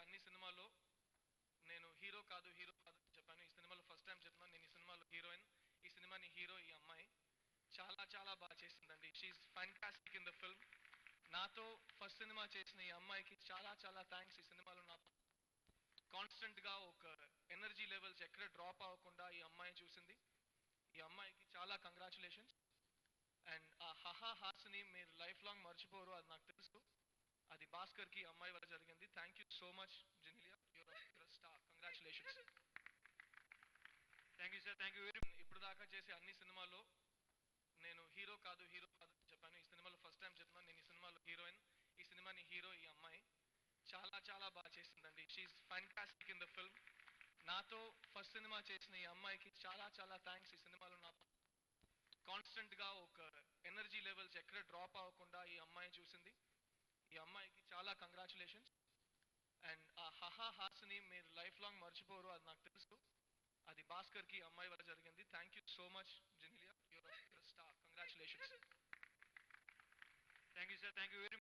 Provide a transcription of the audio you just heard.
అన్ని సినిమాల్లో నేను హీరో కాదు హీరో కాదు అని చెప్పాను. ఈ సినిమాలో ఫస్ట్ టైం చెప్తున్నాను నేను ఈ సినిమాలో హీరోయిన్ ఈ సినిమాని హీరో ఈ అమ్మాయి. చాలా చాలా బాగా చేసిందండి. She fantastic in the film నాతో ఫస్ట్ సినిమా చేసిన ఈ అమ్మాయికి చాలా చాలా థ్యాంక్స్ ఈ సినిమాలో నా కాన్స్టెంట్గా ఒక ఎనర్జీ లెవెల్స్ ఎక్కడ డ్రాప్ అవ్వకుండా ఈ అమ్మాయి చూసింది. ఈ అమ్మాయికి చాలా కంగ్రాచులేషన్స్ అండ్ ఆ హహా హాస్ని మీరు లైఫ్ లాంగ్ మర్చిపోరు అది నాకు తెలుసు. అది భాస్కర్కి అమ్మాయి వల్ల so much Genelia your star congratulations thank you sir thank you very ఇప్పుడు దాకా చేసే అన్ని సినిమాల్లో నేను హీరో కాదు హీరో కాదు చెప్పాను. ఈ సినిమాలో ఫస్ట్ టైం చెప్తున్నాను నేను ఈ సినిమాలో హీరోయిన్. ఈ సినిమాని హీరో ఈ అమ్మాయి చాలా చాలా బాగా చేసిందండి. She fantastic in the film నాతో ఫస్ట్ సినిమా చేసిన ఈ అమ్మాయికి చాలా చాలా థ్యాంక్స్ ఈ సినిమాలో నా కాన్స్టెంట్గా ఒక ఎనర్జీ లెవెల్స్ ఎక్కడ డ్రాప్ అవ్వకుండా ఈ అమ్మాయి చూసింది. ఈ అమ్మాయికి చాలా కంగ్రాచులేషన్స్ అండ్ ఆ హహా హాస్ని మీరు లైఫ్ లాంగ్ మర్చిపోరు అది నాకు తెలుసు. అది భాస్కర్కి అమ్మాయి వల్ల జరిగింది. Thank you so much Genelia your star congratulations thank you sir thank you very